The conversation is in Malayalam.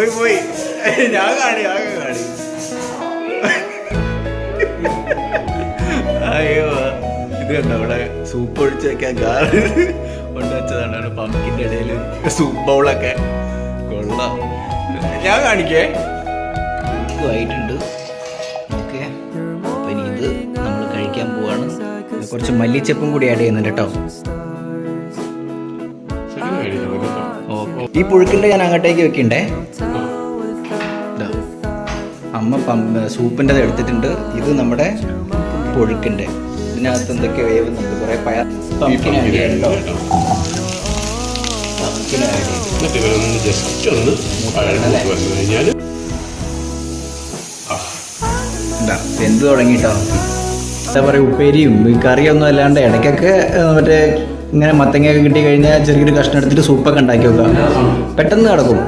പോയി പോയി. ഞാൻ കാണി ഞാൻ കാണി. അയ്യോ. ഇത് കണ്ടോ അവിടെ സൂപ്പ് ഒഴിച്ച് വെക്കാൻ ഗാർഡ് കൊണ്ട് വെച്ചതാണ്. പമ്പിന്റെ ഇടയിൽ സൂപ്പ് ബൗളൊക്കെ കൊള്ളാം. ഞാൻ കാണിക്കേ. ആയിട്ടുണ്ട്. ഇനി ഇത് നമ്മൾ കഴിക്കാൻ പോവാണ്. കുറച്ച് മല്ലിച്ചപ്പും കൂടി ആഡ് ചെയ്യുന്നുണ്ട് കേട്ടോ. ഈ പുഴുക്കിന്റെ ഞാൻ അങ്ങോട്ടേക്ക് വെക്കണ്ടേ. അമ്മ സൂപ്പിന്റെ എടുത്തിട്ടുണ്ട്. ഇത് നമ്മുടെ പുഴുക്കിന്റെ. ഇതിനകത്ത് എന്തൊക്കെ വേവുന്നുണ്ട്. കുറേ പയ പമ്പിന് ആഡ് ചെയ്യാനുണ്ടോ പമ്പിന് ആഡ് ചെയ്യും എന്നിട്ട് ഇവരൊന്ന് ജസ്റ്റ് ഒന്ന് കഴിഞ്ഞാൽ എന്താ തുടങ്ങിട്ടോ. എന്താ പറയുക ഉപ്പേരിയും കറിയൊന്നും അല്ലാണ്ട് ഇടയ്ക്കൊക്കെ മറ്റേ ഇങ്ങനെ മത്തങ്ങയൊക്കെ കിട്ടി കഴിഞ്ഞാൽ ചെറിയൊരു കഷ്ണം എടുത്തിട്ട് സൂപ്പൊക്കെ ഉണ്ടാക്കി വെക്കുക. പെട്ടെന്ന് കിടക്കും